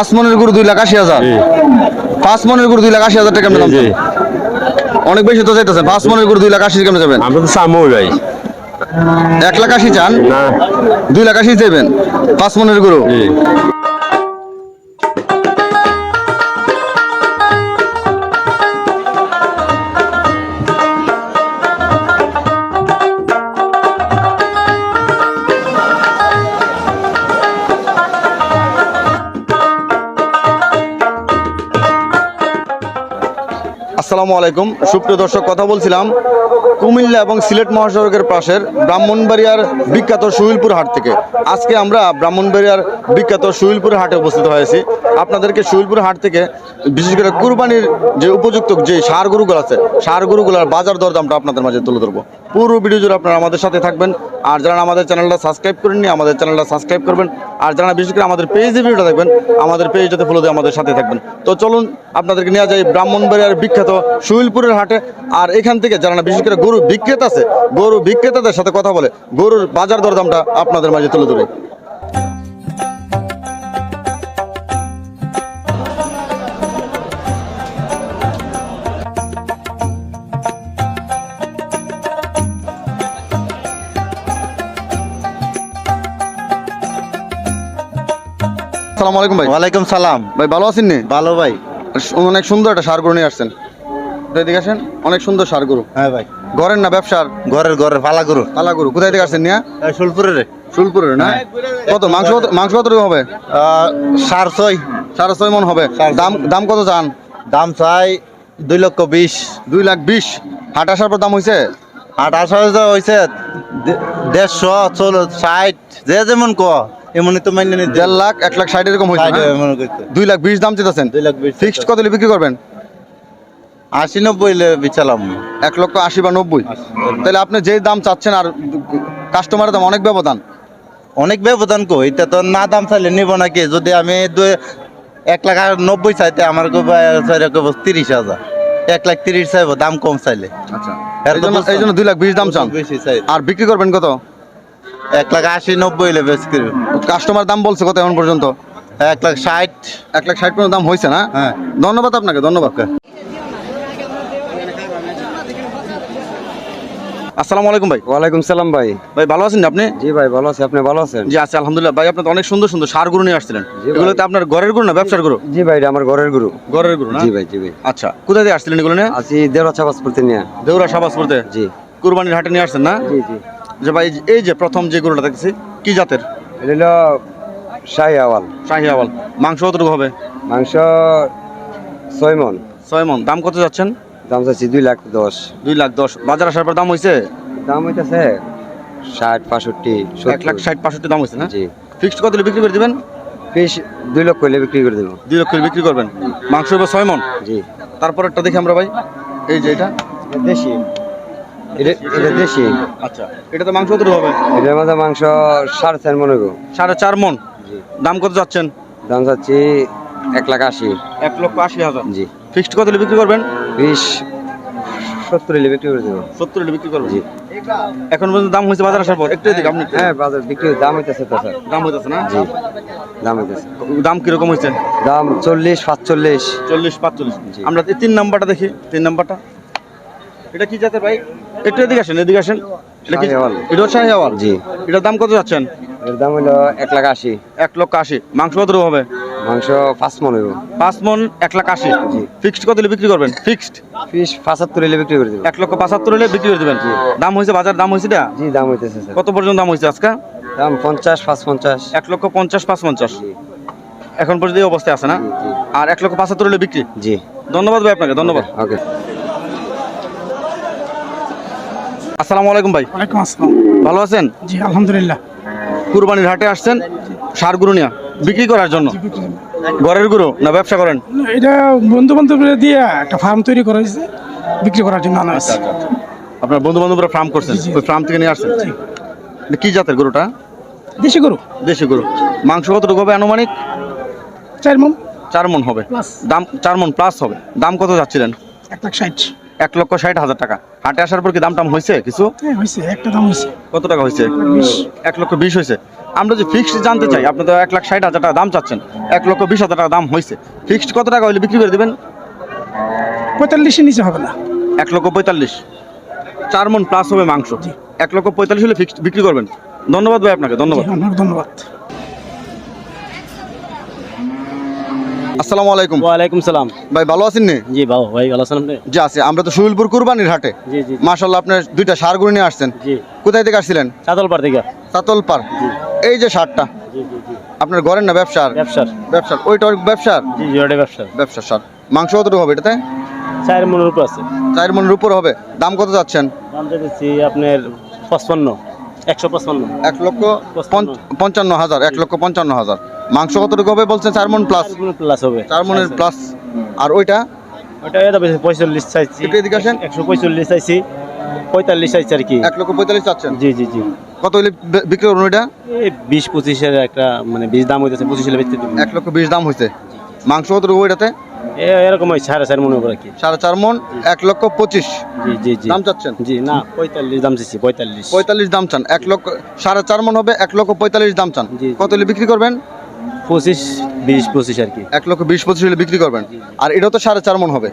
পাঁচ মনের গুরু দুই লাখ আশি হাজার। পাঁচ মনের গুরু দুই লাখ আশি হাজার টাকা কেমন দাম? অনেক বেশি তো চাইতেছেন। পাঁচ মনের গুরু দুই লাখ আশি কেমন যাবেন? আমরা তো চামই ভাই। এক লাখ আশি চান? দুই লাখ আশি যাবেন পাঁচ মনের গরু আসসালামু আলাইকুম। সুপ্রিয় দর্শক, কথা বলছিলাম কুমিল্লা এবং সিলেট মহাসড়কের পাশের ব্রাহ্মণবাড়িয়ার বিখ্যাত সুহিলপুর হাট থেকে। আজকে আমরা ব্রাহ্মণবাড়িয়ার বিখ্যাত সুহিলপুর হাটে উপস্থিত হয়েছি। আপনাদেরকে সুহিলপুর হাট থেকে বিশেষ করে কুরবানির যে উপযুক্ত যে সার গরুগুলো আছে, সার গরুগুলোর বাজার দরদামটা আপনাদের মাঝে তুলে ধরবো। পুরো ভিডিও জুড়ে আপনারা আমাদের সাথে থাকবেন। আর যারা আমাদের চ্যানেলটা সাবস্ক্রাইব করেননি, আমাদের চ্যানেলটা সাবস্ক্রাইব করবেন। আর যারা বিশেষ করে আমাদের পেজে ভিডিওটা দেখবেন, আমাদের পেজটাতে ফলো দিয়ে আমাদের সাথে থাকবেন। তো চলুন, আপনাদেরকে নিয়ে যাই ব্রাহ্মণবাড়িয়ার বিখ্যাত সুহিলপুরের হাটে। আর এখান থেকে যারা বিশেষ করে গরু বিক্রেতা আছে, গরু বিক্রেতাদের সাথে কথা বলে গরুর বাজার দরদামটা আপনাদের মাঝে তুলে ধরে। আসসালামু আলাইকুম ভাই। ওয়ালাইকুম সালাম। ভাই ভালো আছেন নি? ভালো ভাই। অনেক সুন্দর একটা সার গরু নিয়ে আসছেন। এদিকে আসেন? অনেক সুন্দর সার গরু। হ্যাঁ ভাই। ঘরের না ব্যবসার? ঘরের ঘরের ফালা গরু। পালা গরু। কোথায় থেকে আসছেন নিয়া? শুলপুরের। শুলপুরের না? কত মাংস মাংস কত হবে? সার ছয়। সাড়ে ছয় মন হবে। দাম দাম কত চান? দাম চাই দুই লক্ষ বিশ। দুই লাখ বিশ। হাট আসার পর দাম হয়েছে আট আশা হয়েছে দেড়শো ষাট যে যেমন ক। এমনই তো মাইনে নিতে দেড় লাখ এক লাখ ষাট এরকম হয়েছে করতে দুই লাখ বিশ দাম চেতেছেন দুই লাখ বিশ ফিক্সড কত হলে বিক্রি করবেন? আশি নব্বই বিচালাম। এক লক্ষ আশি বা নব্বই। তাহলে আপনি যে দাম চাচ্ছেন আর কাস্টমারের দাম অনেক ব্যবধান। অনেক ব্যবধান কো এটা তো না দাম চাইলে নিব নাকি? যদি আমি এক লাখ আর নব্বই চাইতে আমার তিরিশ হাজার। এক লাখ তিরিশ চাইব দাম কম চাইলে। আচ্ছা। এই জন্য দুই লাখ বিশ দাম চান। আর বিক্রি করবেন কত? এক লাখ আশি নব্বই করবে কাস্টমার দাম বলছে কত এখন পর্যন্ত? এক লাখ ষাট। এক লাখ ষাট পর্যন্ত দাম হয়েছে না? হ্যাঁ। ধন্যবাদ আপনাকে ধন্যবাদ। আসসালামু আলাইকুম ভাই। ওয়ালাইকুম সালাম ভাই। ভাই ভালো আছেন আপনি? জি ভাই ভালো আছি। আপনি ভালো আছেন? জি আছি আলহামদুলিল্লাহ। ভাই আপনি অনেক সুন্দর সুন্দর সার গরু নিয়ে আসছিলেন। জি এগুলো তো আপনার ঘরের গরু না ব্যবসার গরু? জি ভাই এটা আমার ঘরের গুরু। ঘরের গরু না? জি ভাই জি ভাই। আচ্ছা কোথায় আসছিলেন এগুলো নিয়ে? আছি নিয়ে। দেউরা শাবাজপুরতে জি। কুরবানির হাটে নিয়ে আসছেন না? জি জি। যে ভাই এই যে প্রথম যে গরুটা দেখছি কি জাতের? এটা হলো শাহি আওয়াল। শাহি আওয়াল। মাংস কতটুকু হবে? মাংস ছয় মন। ছয় মন। দাম কত যাচ্ছেন? দাম চাচ্ছি দুই লাখ দশ। দুই লাখ দশ। বাজার আসার পর দাম হয়েছে দাম হইতেছে ষাট পাঁষট্টি এক লাখ ষাট পাঁষট্টি দাম হয়েছে না? জি। ফিক্সড কত বিক্রি করে দিবেন? পিস দুই লক্ষ হইলে বিক্রি করে দেবো। দুই লক্ষ হলে বিক্রি করবেন। মাংস হবে ছয় মন? জি। তারপরেরটা দেখি আমরা ভাই। এই যে এটা? দেশি। এটা এটা দেশি। আচ্ছা এটা তো মাংস কতটুকু হবে? এটার মধ্যে মাংস সাড়ে চার মন সাড়ে চার মন? দাম কত যাচ্ছেন? দাম চাচ্ছি এক লাখ আশি। এক লক্ষ আশি হাজার। জি। ফিক্সড কত হলে বিক্রি করবেন? বিশ সত্তর হইলে বিক্রি করে দেবো। সত্তর হলে বিক্রি করবেন? জি। এখন পর্যন্ত দাম হয়েছে বাজার আসার পর? একটু এদিকে আপনি হ্যাঁ বাজার বিক্রি দাম হইতেছে তো স্যার। দাম হইতেছে না? জি। দাম হইতেছে। দাম কীরকম হয়েছে দাম চল্লিশ পাঁচচল্লিশ চল্লিশ পাঁচচল্লিশ। আমরা তিন নাম্বারটা দেখি। তিন নাম্বারটা? এটা কি জাতের ভাই? একটু এদিকে আসেন এদিকে আসেন। এটা কি এটা হচ্ছে শাহিওয়াল? জি। এটার দাম কত যাচ্ছেন? এর দাম হলো এক লাখ আশি। এক লক্ষ আশি। মাংস কত হবে? মাংস পাঁচ মন হইব। পাঁচ মন এক লাখ আশি। ফিক্সড কত বিক্রি করবেন? ফিক্সড? ফিস পঁচাত্তর বিক্রি করে এক লক্ষ পঁচাত্তর হলে বিক্রি করে দেবেন? দাম হয়েছে বাজার দাম হয়েছে এটা? জি দাম হইতেছে কত পর্যন্ত দাম হয়েছে আজকে? দাম পঞ্চাশ পাঁচ পঞ্চাশ এক লক্ষ পঞ্চাশ পাঁচ পঞ্চাশ এখন পর্যন্ত এই অবস্থায় আছে না। আর এক লক্ষ পঁচাত্তর হলে বিক্রি? জি। ধন্যবাদ ভাই আপনাকে ধন্যবাদ। ওকে। আসসালামু আলাইকুম ভাই। ওয়ালাইকুম আসসালাম। ভালো আছেন? জি আলহামদুলিল্লাহ। কুরবানির হাটে আসছেন সার গরু নিয়ে বিক্রি করার জন্য? ঘরের গরু না ব্যবসা করেন? এটা বন্ধু বান্ধবরা দিয়ে একটা ফার্ম তৈরি করা হয়েছে বিক্রি করার জন্য আনা হয়েছে। আপনার বন্ধু বান্ধবরা ফার্ম করছেন ওই ফার্ম থেকে নিয়ে আসছেন? কি জাতের গরুটা? দেশি গরু। দেশি গরু। মাংস কতটুকু হবে আনুমানিক? চার মন। চার মন হবে। দাম চার মন প্লাস হবে। দাম কত যাচ্ছিলেন? এক লাখ ষাট। এক লক্ষ ষাট হাজার টাকা। হাটে আসার পর কি দাম টাম হয়েছে কিছু? হ্যাঁ হয়েছে। একটা দাম হয়েছে। কত টাকা হয়েছে? বিশ। এক লক্ষ বিশ হয়েছে। আমরা যে ফিক্সড জানতে চাই আপনি তো এক লাখ ষাট হাজার টাকা দাম চাচ্ছেন। এক লক্ষ বিশ হাজার টাকা দাম হয়েছে। ফিক্সড কত টাকা হলে বিক্রি করে দেবেন? পঁয়তাল্লিশের নিচে হবে না। এক লক্ষ পঁয়তাল্লিশ। চার মন প্লাস হবে মাংস। এক লক্ষ পঁয়তাল্লিশ হলে ফিক্সড বিক্রি করবেন। ধন্যবাদ ভাই আপনাকে ধন্যবাদ। ধন্যবাদ। আসসালামু আলাইকুম। ওয়ালাইকুম সালাম। ভাই ভালো আছেন নি? জি বাবু ভাই ভালো আছেন আপনি? জি আছে। আমরা তো সুহিলপুর কুরবানির হাটে। জি জি মাশাল্লাহ আপনার দুইটা সার গরু নিয়ে আসছেন। জি। কোথায় থেকে আসছিলেন? চাদলপাড় থেকে। সাতল পার এই যে সারটা জি জি জি। আপনার ঘরের না ব্যবসার? ব্যবসার। ব্যবসার। ওইটা ওর ব্যবসার? জি জি ওটা ব্যবসার। ব্যবসার সার। মাংস কতটুকু হবে এটাতে চার মনের উপর আছে। চার মনের উপর হবে। দাম কত যাচ্ছেন? দাম দিচ্ছি আপনার পঁচপান্ন। একশো পঁচপান্ন। এক লক্ষ পঞ্চান্ন হাজার এক লক্ষ পঞ্চান্ন হাজার। মাংস কতটুকু হবে বলছেন? চার মন প্লাস প্লাস হবে। চার মনের প্লাস আর ওইটা? ওটা এটা পঁয়তাল্লিশ চাইছি। এদিকে আসেন। একশো পঁয়তাল্লিশ চাইছি। পঁয়তাল্লিশ চাইছি আর কি। এক লক্ষ পঁয়তাল্লিশ চাচ্ছেন? জি জি জি। কত হলে বিক্রি করুন ওইটা? বিশ পঁচিশের একটা মানে বিশ দাম হইতেছে পঁচিশ হলে বেচতে এক লক্ষ বিশ দাম হয়েছে মাংস কতটুকু ওইটাতে? এ- এরকম ওই সাড়ে চার উপর কি। সাড়ে চার মন এক লক্ষ পঁচিশ। জি জি জি। দাম চাচ্ছেন? জি না পঁয়তাল্লিশ দাম পঁয়তাল্লিশ। পঁয়তাল্লিশ দাম চান। এক লক্ষ সাড়ে চার মন হবে এক লক্ষ পঁয়তাল্লিশ দাম চান। জি। কত হলে বিক্রি করবেন? পঁচিশ বিশ পঁচিশ আর কি। এক লক্ষ বিশ পঁচিশ হলে বিক্রি করবেন। আর এটা তো সাড়ে চার মন হবে।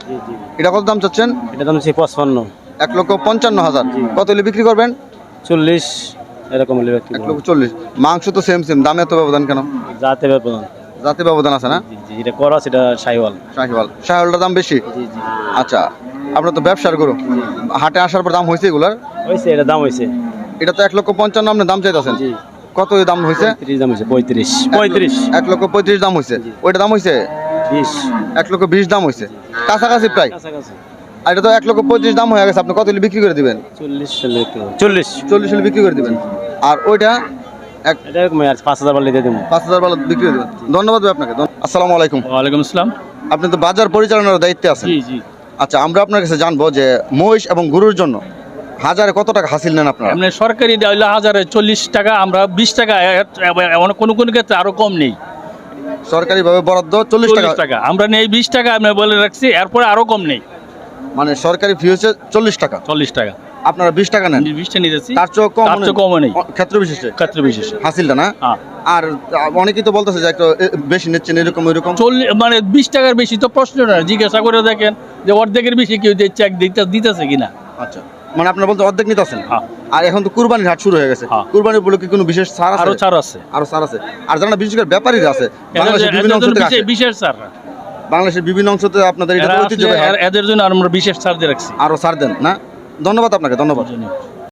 এটা কত দাম চাচ্ছেন? এটা দাম হচ্ছে পঁচপান্ন। এক লক্ষ পঞ্চান্ন হাজার। কত হলে বিক্রি করবেন? চল্লিশ এরকম হলে এক লক্ষ চল্লিশ। মাংস তো সেম সেম দামে এত ব্যবধান কেন? যাতে ব্যাপার জাতি ব্যবধান আছে না? এটা করা সেটা সাইওয়াল শাহিওয়াল। শাহিওয়ালটার দাম বেশি? আচ্ছা আপনার তো ব্যবসার গরু। হাটে আসার পর দাম হয়েছে এগুলার? হয়েছে এটা দাম হয়েছে এটা তো এক লক্ষ পঞ্চান্ন আপনার দাম চাইতেছেন। জি। কত দাম হয়েছে দাম হয়েছে পঁয়ত্রিশ। পঁয়ত্রিশ। এক লক্ষ পঁয়ত্রিশ দাম হয়েছে ওইটা দাম হয়েছে বিশ। এক লক্ষ বিশ দাম হয়েছে কাছাকাছি প্রায়? আর এটা তো এক লক্ষ পঁয়ত্রিশ দাম হয়ে গেছে। আপনি কত হলে বিক্রি করে দিবেন? চল্লিশ। চল্লিশ। চল্লিশ হলে বিক্রি করে দিবেন। আর ওইটা এক আর পাঁচ হাজার বাড়লে দিয়ে দেবো। পাঁচ হাজার বেলা বিক্রি করে দেবেন। ধন্যবাদ ভাই আপনাকে। আসসালামু আলাইকুম। ওয়ালাইকুম আসসালাম। আপনি তো বাজার পরিচালনার দায়িত্বে আছেন। জি জি। আচ্ছা আমরা আপনার কাছে জানব যে মহিষ এবং গরুর জন্য হাজারে কত টাকা হাসিল নেন আপনারা? এমনি সরকারি হইল হাজারে চল্লিশ টাকা আমরা বিশ টাকা এমন কোনো কোনো ক্ষেত্রে আরও কম নেই। সরকারিভাবে বরাদ্দ চল্লিশ টাকা? আমরা নেই বিশ টাকা আমরা বলে রাখছি এরপরে আরও কম নেই। মানে সরকারি ফি হচ্ছে চল্লিশ টাকা? চল্লিশ টাকা। আপনারা বিশ টাকা নেন? বিশটা নিতেছি। তার চেয়েও কম তার চেয়ে কমও নেই। ক্ষেত্র বিশেষে? ক্ষেত্র বিশেষে। হাসিলটা না? হ্যাঁ। আর অনেকেই তো বলতেছে যে একটু বেশি নিচ্ছেন এরকম এরকম চল্লিশ মানে বিশ টাকার বেশি তো প্রশ্ন না। জিজ্ঞাসা করে দেখেন যে অর্ধেকের বেশি কেউ চেক দিতে দিতেছে কিনা। আচ্ছা। মানে আপনার বলতে অর্ধেক নিতে আছেন আর এখন তো কুরবানির হাট শুরু হয়ে গেছে। হ্যাঁ। কুরবানির উপলক্ষে কোনো বিশেষ ছাড় আছে? আরও ছাড় আছে। আরও ছাড় আছে। আর যারা বিশেষ করে ব্যাপারী আছে বাংলাদেশের বিভিন্ন অঞ্চল অংশ থেকে আসে। বিশেষ- ছাড়। বাংলাদেশের বিভিন্ন অংশতে আপনাদের এটা ঐতিহ্য এদের জন্য আমরা বিশেষ ছাড় দিয়ে রাখছি। আরও ছাড় দেন না? ধন্যবাদ আপনাকে ধন্যবাদ।